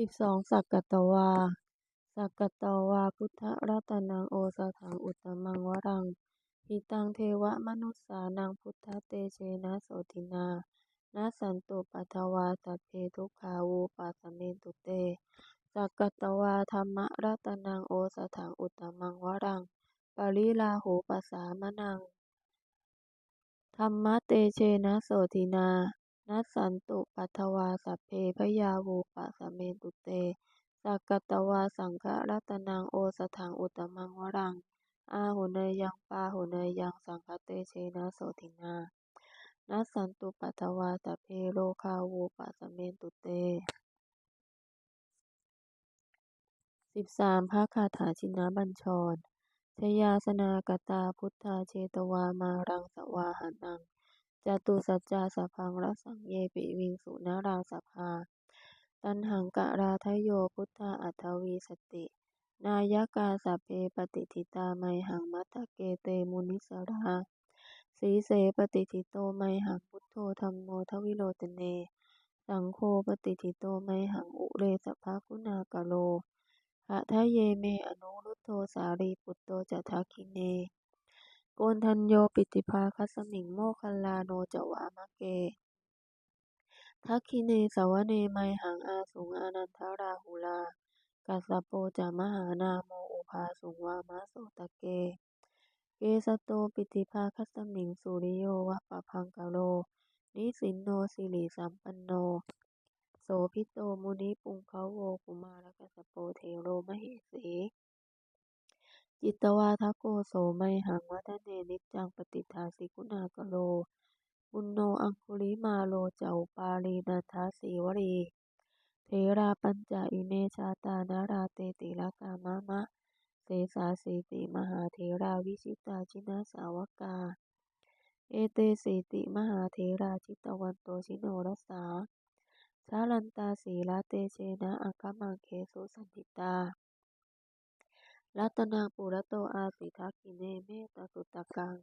สิบสองสักกตวา สักกตวา พุทธรัตนังโอสถังอุตมังวรังหิตังเทวมนุสสานังพุทธเตเชนะโสตินานาสันตุปัทวาสัพเพทุกขาวูปัสเมนตุเต สักกตวาธรรมรัตนังโอสถังอุตตมังวรัง ปริลาหูปัสสามนัง ธรรมเตเชนะโสตินา นัสสันตุปัทวาสัพเพพยาวูปะสเมตุเต สักกตวาสังฆรัตนังโอสถังอุตมังวรัง อาหุเนยังปาหุเนยังสังฆเตเชนะโสตินานัสสันตุปัทวาสัพเพโลคาวูปะสเมตุเตสิบสามพระคาถาชินบัญชรชยาสนากตาพุทธาเชตวามารังสวาหานัง จตุสัจจาสัพพังรัสังเยปิวิงสุนาราสัพพาตันหังกะราทโยพุทธาอัทวีสติ นายกาสัพเพปฏิทิตาไมหังมัตตเกเตมุนิสราสีเสปฏิทิโตไมหังพุทโธธรรมโมทวิโรตเน สังโฆปฏิทิโตไมหังอุเรสภาคุณากะโลหะทะเยเมอนุรุตโตสารีปุตโตจะทักขิเน โกนทัญโยปิติภาคัสมิงโมคัลลาโนจวามะเก ทักขิเนสวเนไมหังอาสุงอานันทาราหุลากัสโปจามหานาโมอุภาสุงวามะโสตะเก เกสโตปิติภาคัสมิงสุริโยวะปะพังกะโล นิสินโนสิริสัมปันโน โสพิโตมุนิปุงเขาโวกุมารกัสสโปเทโรมเหสี จิตวาทโกโสไมหังวัฒเนนิจังปฏิทาสิกุณากโล บุญโนอังคุลิมาโลเจ้าปาลีนันทาสีวรีเทราปัญจอิเมชาตานาราเตติลกามะมะเสสาสีติมหาเทราวิชิตาจินาสาวกา เอเตสีติมหาเทราจิตวันโตชิโนรสาชาลันตาสีลาเตเชนะอังคมังเคสุสันติตา รัตนังปุระโตอาสิทักิเนเมตสุตกัง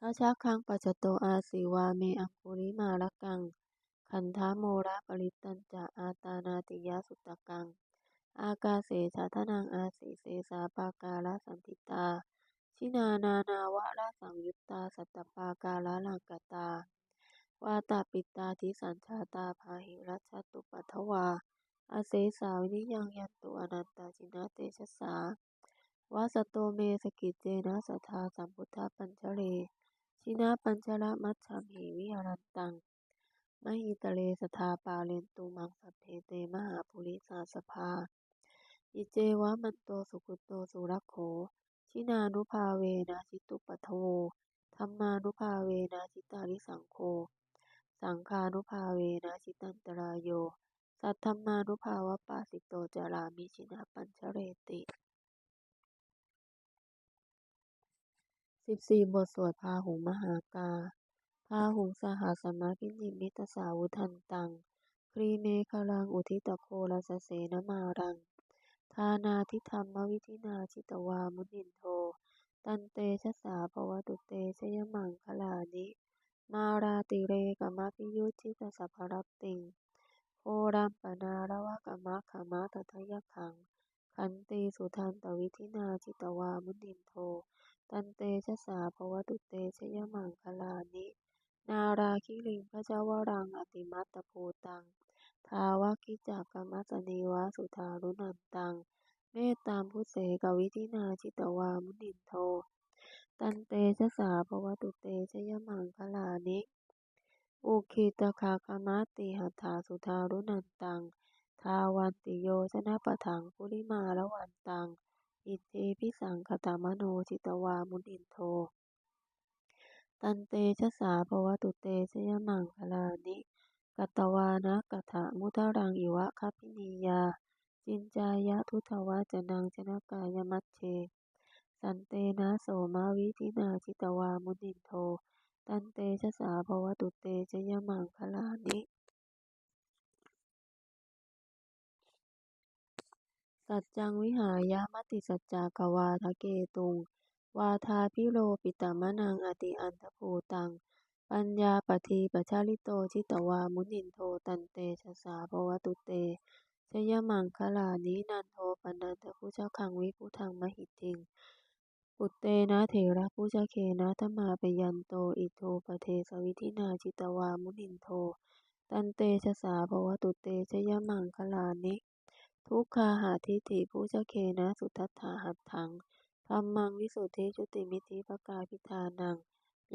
ทัชคังปัจโตอาสิวาเมอังคุริมาละกังขันธาโมระปริตันจะอาตานาติยสุตกัง อากาเสชาทนังอาสิเสสาปากาลสันติตา ชินานานาวะระสังยุตตาสัตตปากาลลังกตา วาตาปิตาทิสัญชาตาภาหิรัชตุปัทวา อาเสสาวินิยังยันตุอนันตาจินาเตชะสาวาสโตเมสกิจเจนะสัทธาสัมพุทธปัญจเรชินาปัญจละมัชฌามิวิหารันตังมหิตเลสทาปาเลนตุมังสัพเพเตมหาภูริสาสภา อิเจวะมันโตสุกุโตสุรักโข ชินานุภาเวนะจิตุปัทโวธรรมานุภาเวนะจิตาริสังโฆ สังคานุภาเวนะจิตันตรายโย สัทธมานุภาวะปาสิโตจารามิชินาปัญชเรติสิบสี่บทสวดพาหุงมหากา พาหุงสหสมาพินิมิตสาวุทันตัง ครีเมฆลังอุทิตโคลสเสนมารัง ทานาทิธรรมวิธินาชิตวามุนินโท ตันเตชะสาภวตุเตชยมังคลานิ มาราติเรกมะพิยุชิตสัพพรับติง โอรัมปนาระวะกมะขมะตถยขัง ขันติสุทันตวิธินาจิตวามุนินโท ตันเตชะสาภวตุเตชยมังคลานิ นาราคิลิงพระเจ้าวรังอติมัตตภูตัง ทาวกิจักกมัสนีวาสุธารุนันตัง เมตตามพุเสกวิธินาจิตวามุนินโท ตันเตชะสาภวตุเตชยมังคลานิ อุคิตคาคมาติหัตถาสุทารุนันตัง ทาวันติโยชนะปะถังปุริมาละวันตัง อิติพิสังคตามโนจิตวามุนินโท ตันเตชะสาภวตุเตชยมังคลานิ กัตวานะกัถะมุทรังอิวะคพินียา จินจายะทุทวะจนังชนะกายมัชเช สันเตนะโสมาวิทินาจิตวามุนินโท ตันเตชะสาภวตุเตชยมังคลานิ สัจจังวิหายามติสัจจากวาทะเกตุง วาทาพิโรปิตามะนังอติอันทภูตัง ปัญญาปฏีปชาลิโตชิตวามุนินโทตันเตชะสาภวตุเตชยมังคลานินันโทปนันทพุชคังวิพุทังมหิทธิง ปุตเตนะเถระพุชเคนะธมาปยันโตอิโทปเทสวิธินาชิตวามุนินโท ตันเตชะสาภวตุเตชยมังคลานิ ทุกขาหาทิฏฐิพุชเคนะสุทัฏฐาหัตถังธัมมังวิสุทธิจุติมิธิปกาพิธานัง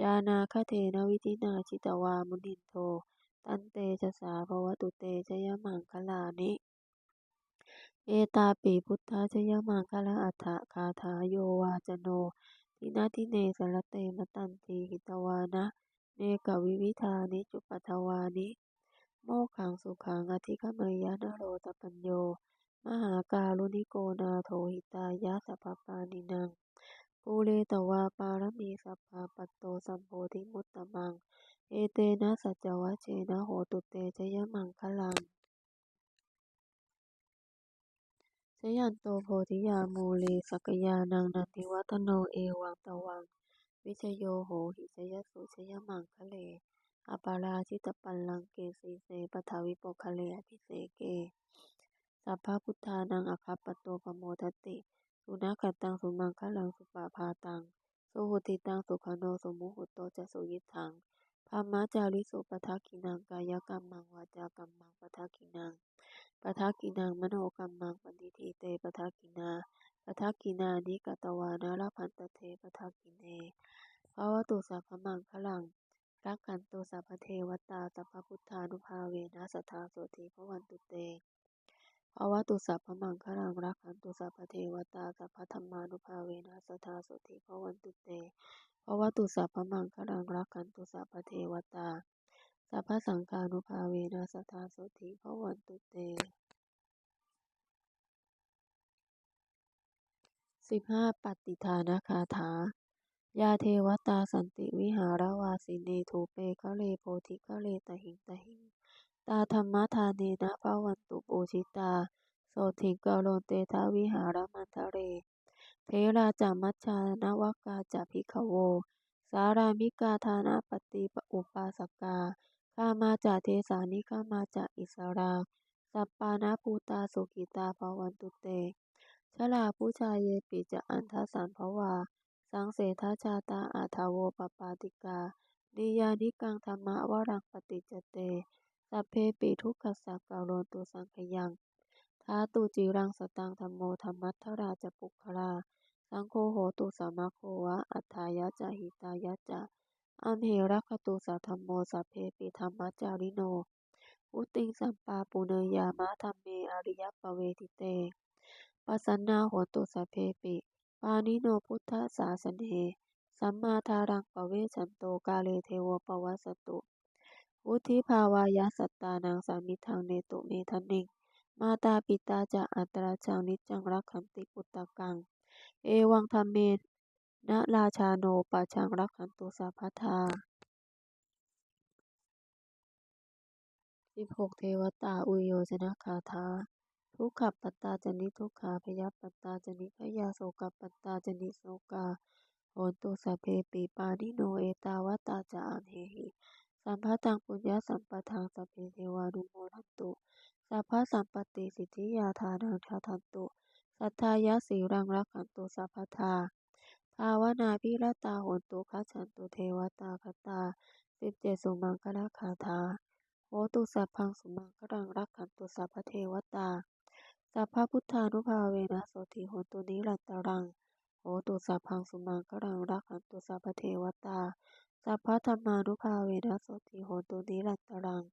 ญาณาคเทนะวิธินาชิตวามุนินโท ตันเตชะสาภวตุเตชยมังคลานิ เอตาปิพุทธชยมังคลาอัฏฐคาถาโยวาจโน ทินาทิเนสรเตมตันติหิตวานะ เนกวิวิธานิจุปทวานิ โมขังสุขังอธิคเมยะนโรตปัญโย มหาการุณิโกนาโถหิตายะสัพพปานินังปูเรตวาปารมีสัพพะปัตโตสัมโพธิมุตตมัง เอเตนะสัจจวัชเชนะโหตุเตชยมังคลัง ชยันโตโพธิยามูเลสักยานังนันทิวัฒโนเอวังตวัง วิชโยโหหิชยสุชยมังคะเลอปาราชิตปัลลังเกสีเสปทาวิโปคะเลอภิเสเกสัพพพุทธานังอคัปปโตปโมทติ สุนัขตังสุมังคะลังสุปาพาตัง สุหุติตังสุขโนสุมุหุโตจะสุยิทัง พามมาจาริสุปทักขินังกายกัมมังวาจากัมมังปทักขินังปทักขินังมโนกัมมังปณิทิเตปทักขินาปทักขินานิกตวานาลพันตเทปทักขิเนภวตุสัพพมังขลังรักขันตุสัพพเทวตาสัพพุทธานุภาเวนะสัทธาโสติพวันตุเต ภวตุสัพพมังคลังรักขันตุสัพพเทวตาสัพพธรรมานุภาเวนะสัทธาโสติภวันตุเตภวตุสัพพมังคลังรักขันตุสัพพเทวตาสัพพสังฆานุภาเวนะสัทธาโสติภวันตุเตสิบห้าปฏิทานคาถายาเทวตาสันติวิหารวาสิเนทูเปคะเลโพธิคะเลตหิงตหิง ตาธรรมทานเนนะภวันตุปูชิตา โสถิงกโลเตทาวิหารมันทะเรเทราจามัชชานวกาจาภิขโว สารามิกาทานาปฏิอุปาสกา ข้ามาจาเทสานิข้ามาจาอิสรา สัปปานาภูตาสุกิตาภวันตุเต ชลาผู้ชายเยปิจะอันทสันภวา สังเสทชาตาอาทาโวปปาติกานิยานิกังธรรมะวรังปฏิจเต สัพเพปิทุกขสักกาโรตุสังขยังท้าตุจิรังสตังธรรมโมธรรมัทธราจปุคลา สังโฆโหตุสัมมาโควะ อัฏฐายะจะหิตายะจะอันเหรัคตุสัธรรมโมสัพเพปิธรรมจาริโน อุติงสัมปาปุเนยามะธรรมเมอริยปเวทิเตปัสสนาโหตุสัพเพปิ ปานิโนพุทธศาสเนสัมมาทารังปเวชันโตกาเลเทวปวัสสตุ วุธิภาวายสัตตานังสามิทังเนตุเมทนิงมาตาปิตาจะอัตราชังนิจังรักขันติปุตตะกัง เอวังธรรมเมนะราชาโนปะชังรักขันตุสัพพทาสิบหกเทวตาอุโยชนะคาถาทุกขปัตตาจนิทุกขาพยาปัตตาจนิพยาโสกปัตตาจนิโสกาโหนตุสัพเพปิปานิโนเอตาวตาจาอันเหหิ สัมภตังปุญญสัมปทังสัพเพเทวานุโมทันตุ สัพพะสัมปติสิทธิยาทานังทัทันตุ สัทธายะสีรังรักขันตุสัพพทา ภาวนาพิรตาหนตุคัจฉันตุเทวตาคตา สิบเจ็ดสุมังคลคาถาโหตุสัพพังสุมังคลังรักขันตุสัพพเทวตา สัพพพุทธานุภาเวนะโสติโหตุนิรันตรังโหตุสัพพังสุมังคลังรักขันตุสัพพเทวตา สัพพะธรรมานุภาเวนะโสติโหตุนิรันตรัง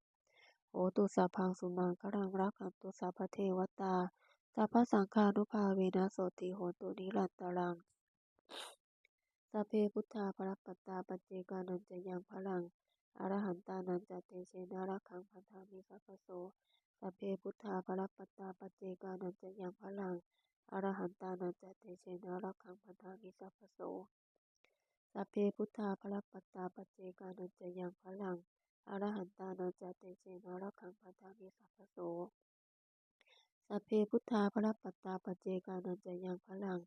โหตุสัพพังสุมังคลังรักขันตุสัพพเทวตา สัพพสังฆานุภาเวนะโสติโหตุนิรันตรัง สัพเพพุทธาภรปัตตาปัจเจกานันจะยังพลัง อรหันตานันจะเตเชนะรักขังพันธามิสัพพโส สัพเพพุทธาภรปัตตาปัจเจกานันจะยังพลัง อรหันตานันจะเตเชนะรักขังพันธามิสัพพโส สัพเพพุทธาภรปัตตาปเจกานันจะยังพลังอรหันตานันจะเตเชนรักขังพันธามิสัพพโสสัพเพพุทธาภรปัตตาปเจกานันจะยังพลัง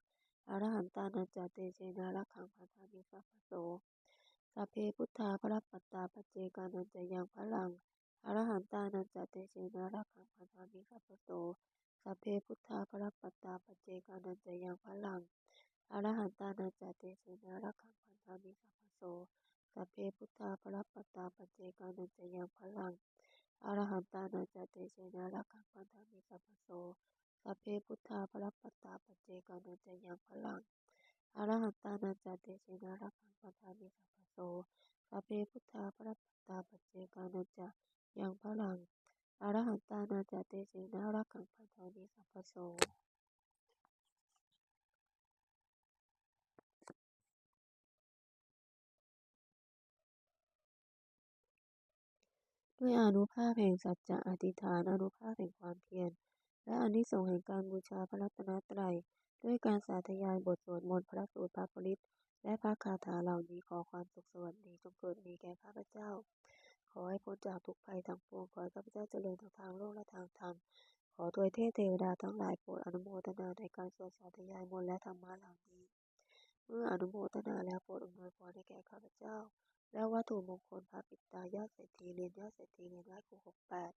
อรหันตานันจะเตเชนรักขังพันธามิสัพพโสสัพเพพุทธาภรปัตตาปเจกานันจะยังพลังอรหันตานันจะเตเชนรักขังพันธามิสัพพโสสัพเพพุทธาภรปัตตาปเจกานันจะยังพลัง อรหันตานันจะเตเชนะรักขังพันธามิสัพพโสสัพเพพุทธาภรปัตาปัจเจกานันจะยังพลังอรหันตานันจะเตเชนะรักขังพันธามิสัพพโสสัพเพพุทธาภรปัตาปัจเจกานันจะยังพลังอรหันตานันจะเตเชนะรักขังพันธามิสัพพโสสัพเพพุทธาภรปัตาปัจเจกานันจะยังพลังอรหันตานันจะเตเชนะรักขังพันธามิสัพพโส ด้วยอนุภาพแห่งสัจจะอธิษฐานอนุภาพแห่งความเพียรและอนิสงส์แห่งการบูชาพระรัตนตรัย ด้วยการสาธยายบทสวดมนต์พระสูตรพระปริตและพระคาถาเหล่านี้ขอความสุขสวัสดีจงเกิดมีแก่ข้าพเจ้า ขอให้พ้นจากทุกภัยทั้งปวงขอให้ข้าพเจ้าเจริญทั้งทางโลกและทางธรรมขอถวยเทพเทวดาทั้งหลายโปรดอนุโมทนาในการสวดสาธยายมนต์และธรรมะเหล่านี้ เมื่ออนุโมทนาแล้วโปรดอำนวยพรให้แก่ข้าพเจ้า และวัตถุมงคลพระปิตายอดเศรษฐีเรียนยอดเศรษฐีเรียนไหว้ครูหกแปด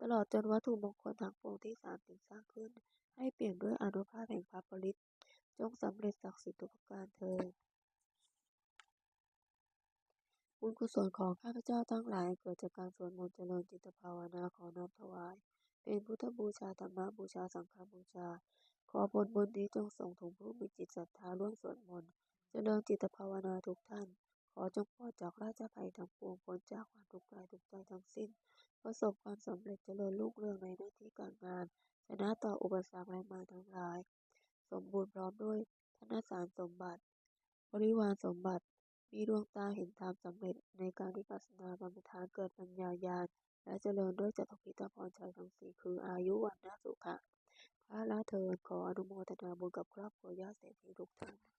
ตลอดจนวัตถุมงคลทั้งปวงที่สามถึงสร้างขึ้น ให้เปลี่ยนด้วยอนุภาพแห่งพระปริตจงสำเร็จศักดิ์สิทธิ์ทุกประการเถิดบุญกุศลของข้าพเจ้าทั้งหลายเกิดจากการสวดมนต์เจริญจิตภาวนาขอน้อมถวาย เป็นพุทธบูชาธรรมบูชาสังฆบูชา ขอผลบุญนี้จงส่งถึงผู้มีจิตศรัทธาร่วมสวดมนต์เจริญจิตภาวนาทุกท่าน ขอจงปลอดจากราชภัยทั้งปวงพ้นจากความทุกข์กายทุกใจทั้งสิ้น ประสบความสำเร็จเจริญรุ่งเรืองในหน้าที่การงาน ชนะต่ออุปสรรคและมารทั้งหลาย สมบูรณ์พร้อมด้วยธนสารสมบัติ บริวารสมบัติ มีดวงตาเห็นธรรมสำเร็จในการวิปัสนาบรรพทานเกิดปัญญาญาณและเจริญด้วยจตุพิตพรชัยทั้งสี่คืออายุวันนะสุขะพระละเทินขออนุโมทนาบุญกับครอบครัวญาติเศรษฐีทุกท่าน